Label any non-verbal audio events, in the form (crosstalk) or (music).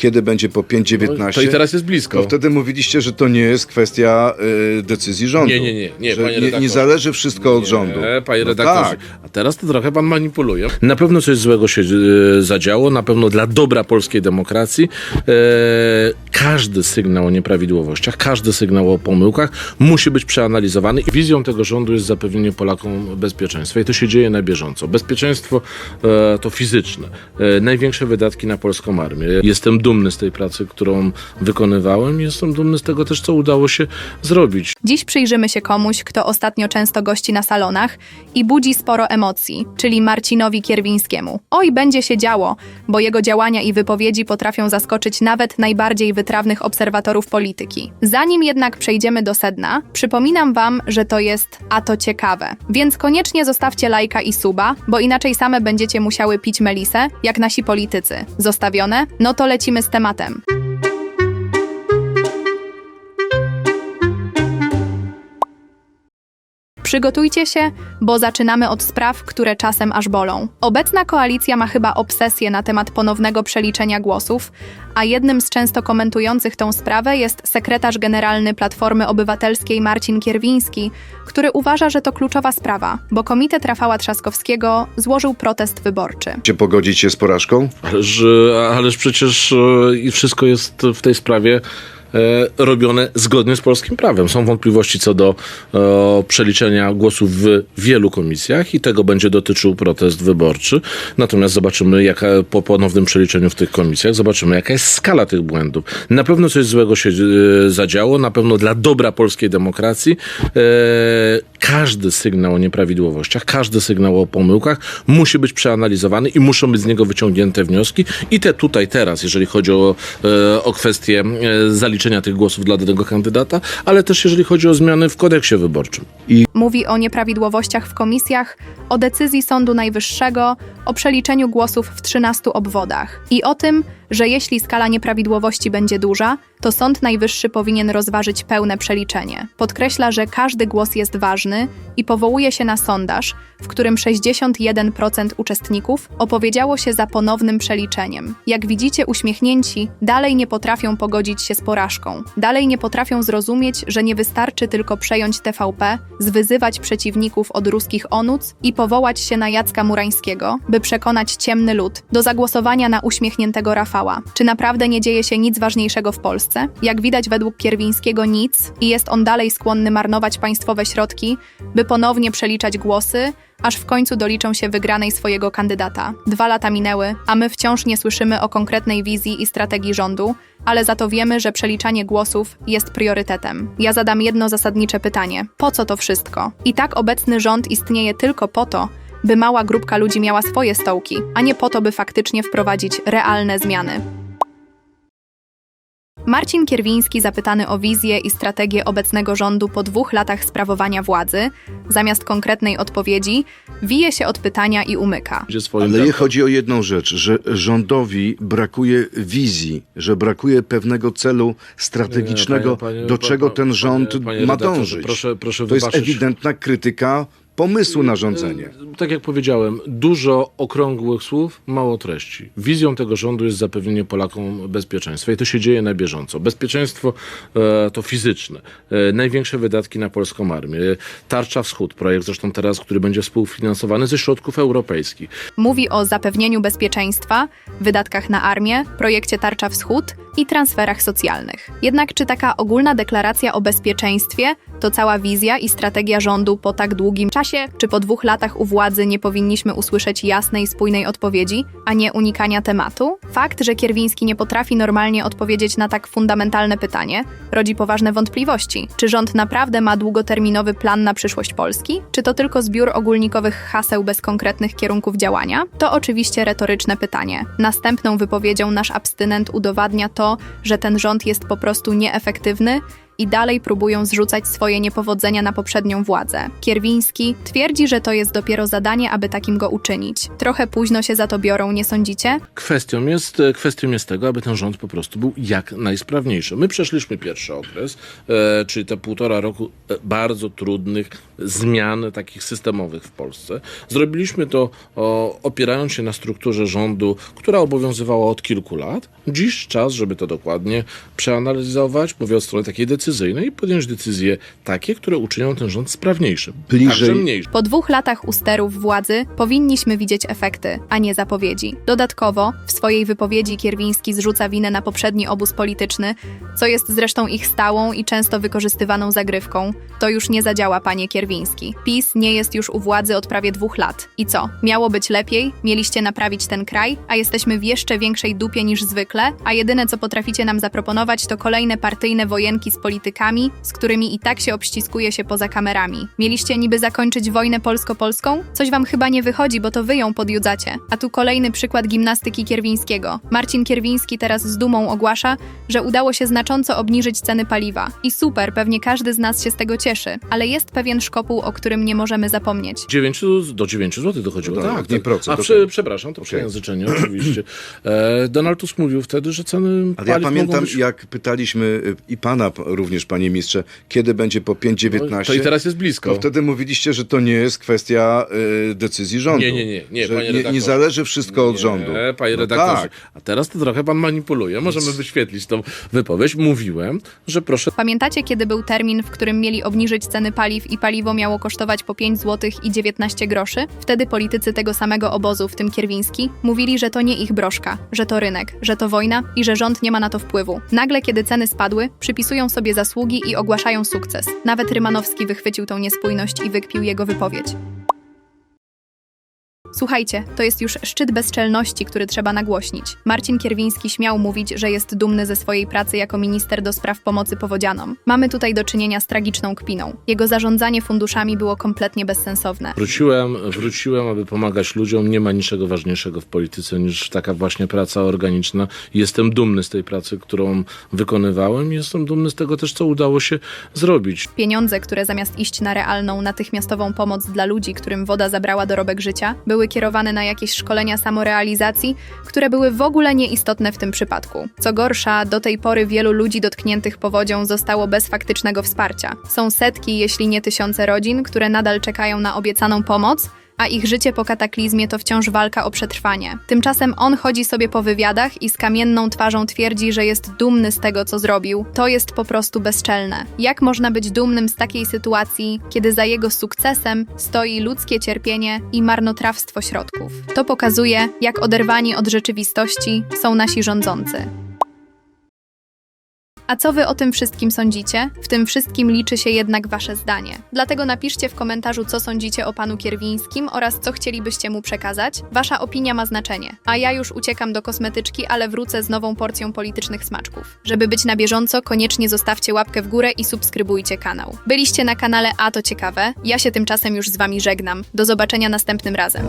Kiedy będzie po 5,19? No, to i teraz jest blisko. To wtedy mówiliście, że to nie jest kwestia y, decyzji rządu. Nie, nie, nie, nie, że panie nie, nie zależy wszystko od rządu. Nie, panie No redaktorze. tak. A teraz to trochę pan manipuluje. Na pewno coś złego się e, zadziało, na pewno dla dobra polskiej demokracji. E, każdy sygnał o nieprawidłowościach, każdy sygnał o pomyłkach musi być przeanalizowany i wizją tego rządu jest zapewnienie Polakom bezpieczeństwa. I to się dzieje na bieżąco. Bezpieczeństwo e, to fizyczne. E, największe wydatki na polską armię. Jestem dumny z tej pracy, którą wykonywałem i jestem dumny z tego też, co udało się zrobić. Dziś przyjrzymy się komuś, kto ostatnio często gości na salonach i budzi sporo emocji, czyli Marcinowi Kierwińskiemu. Oj, będzie się działo, bo jego działania i wypowiedzi potrafią zaskoczyć nawet najbardziej wytrawnych obserwatorów polityki. Zanim jednak przejdziemy do sedna, przypominam wam, że to jest a to ciekawe. Więc koniecznie zostawcie lajka i suba, bo inaczej same będziecie musiały pić melisę, jak nasi politycy. Zostawione? No to lecimy z tematem. Przygotujcie się, bo zaczynamy od spraw, które czasem aż bolą. Obecna koalicja ma chyba obsesję na temat ponownego przeliczenia głosów, a jednym z często komentujących tą sprawę jest sekretarz generalny Platformy Obywatelskiej Marcin Kierwiński, który uważa, że to kluczowa sprawa, bo Komitet Rafała Trzaskowskiego złożył protest wyborczy. Chcecie pogodzić się z porażką? Ależ, e, ależ przecież e, i wszystko jest w tej sprawie robione zgodnie z polskim prawem. Są wątpliwości co do e, przeliczenia głosów w wielu komisjach i tego będzie dotyczył protest wyborczy. Natomiast zobaczymy, jaka po ponownym przeliczeniu w tych komisjach, zobaczymy, jaka jest skala tych błędów. Na pewno coś złego się e, zadziało, na pewno dla dobra polskiej demokracji e, każdy sygnał o nieprawidłowościach, każdy sygnał o pomyłkach musi być przeanalizowany i muszą być z niego wyciągnięte wnioski. I te tutaj teraz, jeżeli chodzi o, e, o kwestię e, zaliczenia tych głosów dla danego kandydata, ale też jeżeli chodzi o zmiany w kodeksie wyborczym. Mówi o nieprawidłowościach w komisjach, o decyzji Sądu Najwyższego, o przeliczeniu głosów w 13 obwodach i o tym, że jeśli skala nieprawidłowości będzie duża, to Sąd Najwyższy powinien rozważyć pełne przeliczenie. Podkreśla, że każdy głos jest ważny i powołuje się na sondaż, w którym 61% uczestników opowiedziało się za ponownym przeliczeniem. Jak widzicie, uśmiechnięci dalej nie potrafią pogodzić się z porażką. Dalej nie potrafią zrozumieć, że nie wystarczy tylko przejąć TVP, zwyzywać przeciwników od ruskich onuc i powołać się na Jacka Murańskiego, by przekonać ciemny lud do zagłosowania na uśmiechniętego Rafała. Czy naprawdę nie dzieje się nic ważniejszego w Polsce? Jak widać według Kierwińskiego nic i jest on dalej skłonny marnować państwowe środki, by ponownie przeliczać głosy, aż w końcu doliczą się wygranej swojego kandydata. Dwa lata minęły, a my wciąż nie słyszymy o konkretnej wizji i strategii rządu, ale za to wiemy, że przeliczanie głosów jest priorytetem. Ja zadam jedno zasadnicze pytanie: po co to wszystko? I tak obecny rząd istnieje tylko po to, by mała grupka ludzi miała swoje stołki, a nie po to, by faktycznie wprowadzić realne zmiany. Marcin Kierwiński, zapytany o wizję i strategię obecnego rządu po dwóch latach sprawowania władzy, zamiast konkretnej odpowiedzi, wije się od pytania i umyka. Ale chodzi o jedną rzecz, że rządowi brakuje wizji, że brakuje pewnego celu strategicznego, Nie, panie- panie- do czego ten rząd panie- panie ma dążyć. proszę- proszę to jest ewidentna krytyka pomysłu na rządzenie. Tak jak powiedziałem, dużo okrągłych słów, mało treści. Wizją tego rządu jest zapewnienie Polakom bezpieczeństwa i to się dzieje na bieżąco. Bezpieczeństwo e, to fizyczne. E, największe wydatki na polską armię. Tarcza Wschód, projekt zresztą teraz, który będzie współfinansowany ze środków europejskich. Mówi o zapewnieniu bezpieczeństwa, wydatkach na armię, projekcie Tarcza Wschód i transferach socjalnych. Jednak czy taka ogólna deklaracja o bezpieczeństwie to cała wizja i strategia rządu po tak długim czasie? Czy po dwóch latach u władzy nie powinniśmy usłyszeć jasnej, spójnej odpowiedzi, a nie unikania tematu? Fakt, że Kierwiński nie potrafi normalnie odpowiedzieć na tak fundamentalne pytanie, rodzi poważne wątpliwości. Czy rząd naprawdę ma długoterminowy plan na przyszłość Polski? Czy to tylko zbiór ogólnikowych haseł bez konkretnych kierunków działania? To oczywiście retoryczne pytanie. Następną wypowiedzią nasz abstynent udowadnia to, że ten rząd jest po prostu nieefektywny i dalej próbują zrzucać swoje niepowodzenia na poprzednią władzę. Kierwiński twierdzi, że to jest dopiero zadanie, aby takim go uczynić. Trochę późno się za to biorą, nie sądzicie? Kwestią jest, e, kwestią jest tego, aby ten rząd po prostu był jak najsprawniejszy. My przeszliśmy pierwszy okres, e, czyli te półtora roku e, bardzo trudnych zmian takich systemowych w Polsce. Zrobiliśmy to o, opierając się na strukturze rządu, która obowiązywała od kilku lat. Dziś czas, żeby to dokładnie przeanalizować, mówię o stronie takiej decyzyjnej i podjąć decyzje takie, które uczynią ten rząd sprawniejszym. Bliżej- Także mniejszym. Po dwóch latach usterów władzy powinniśmy widzieć efekty, a nie zapowiedzi. Dodatkowo, w swojej wypowiedzi Kierwiński zrzuca winę na poprzedni obóz polityczny, co jest zresztą ich stałą i często wykorzystywaną zagrywką. To już nie zadziała, panie Kierwiński. PiS nie jest już u władzy od prawie dwóch lat. I co? Miało być lepiej? Mieliście naprawić ten kraj? A jesteśmy w jeszcze większej dupie niż zwykle? A jedyne, co potraficie nam zaproponować, to kolejne partyjne wojenki z politykami, z którymi i tak się obściskuje się poza kamerami. Mieliście niby zakończyć wojnę polsko-polską? Coś wam chyba nie wychodzi, bo to wy ją podjudzacie. A tu kolejny przykład gimnastyki Kierwińskiego. Marcin Kierwiński teraz z dumą ogłasza, że udało się znacząco obniżyć ceny paliwa. I super, pewnie każdy z nas się z tego cieszy. Ale jest pewien szkopuł, o którym nie możemy zapomnieć. 9, do 9 zł dochodziło. No tak, tak, nie tak. procent, A okej. prze, przepraszam, to przejęzyczenie (clears throat) oczywiście. E, Donald Tusk mówił wtedy, że ceny Ale ja paliw pamiętam, mogą być... jak pytaliśmy y, i pana p- również, panie ministrze, kiedy będzie po 5,19. No, to i teraz jest blisko. To wtedy mówiliście, że to nie jest kwestia y, decyzji rządu. Nie, nie, nie, nie, że panie nie, nie zależy wszystko od rządu. Nie, panie No redaktorze. tak. A teraz to trochę pan manipuluje. Możemy wyświetlić tą wypowiedź. Mówiłem, że proszę Pamiętacie, kiedy był termin, w którym mieli obniżyć ceny paliw i paliwo miało kosztować po 5 zł i 19 groszy? Wtedy politycy tego samego obozu, w tym Kierwiński, mówili, że to nie ich broszka, że to rynek, że to wojna i że rząd nie ma na to wpływu. Nagle, kiedy ceny spadły, przypisują sobie zasługi i ogłaszają sukces. Nawet Rymanowski wychwycił tą niespójność i wykpił jego wypowiedź. Słuchajcie, to jest już szczyt bezczelności, który trzeba nagłośnić. Marcin Kierwiński śmiał mówić, że jest dumny ze swojej pracy jako minister do spraw pomocy powodzianom. Mamy tutaj do czynienia z tragiczną kpiną. Jego zarządzanie funduszami było kompletnie bezsensowne. Wróciłem, wróciłem, aby pomagać ludziom. Nie ma niczego ważniejszego w polityce niż taka właśnie praca organiczna. Jestem dumny z tej pracy, którą wykonywałem. Jestem dumny z tego też, co udało się zrobić. Pieniądze, które zamiast iść na realną, natychmiastową pomoc dla ludzi, którym woda zabrała dorobek życia, były kierowane na jakieś szkolenia samorealizacji, które były w ogóle nieistotne w tym przypadku. Co gorsza, do tej pory wielu ludzi dotkniętych powodzią zostało bez faktycznego wsparcia. Są setki, jeśli nie tysiące rodzin, które nadal czekają na obiecaną pomoc, a ich życie po kataklizmie to wciąż walka o przetrwanie. Tymczasem on chodzi sobie po wywiadach i z kamienną twarzą twierdzi, że jest dumny z tego, co zrobił. To jest po prostu bezczelne. Jak można być dumnym z takiej sytuacji, kiedy za jego sukcesem stoi ludzkie cierpienie i marnotrawstwo środków? To pokazuje, jak oderwani od rzeczywistości są nasi rządzący. A co wy o tym wszystkim sądzicie? W tym wszystkim liczy się jednak wasze zdanie. Dlatego napiszcie w komentarzu, co sądzicie o panu Kierwińskim oraz co chcielibyście mu przekazać. Wasza opinia ma znaczenie. A ja już uciekam do kosmetyczki, ale wrócę z nową porcją politycznych smaczków. Żeby być na bieżąco, koniecznie zostawcie łapkę w górę i subskrybujcie kanał. Byliście na kanale A to ciekawe. Ja się tymczasem już z wami żegnam. Do zobaczenia następnym razem.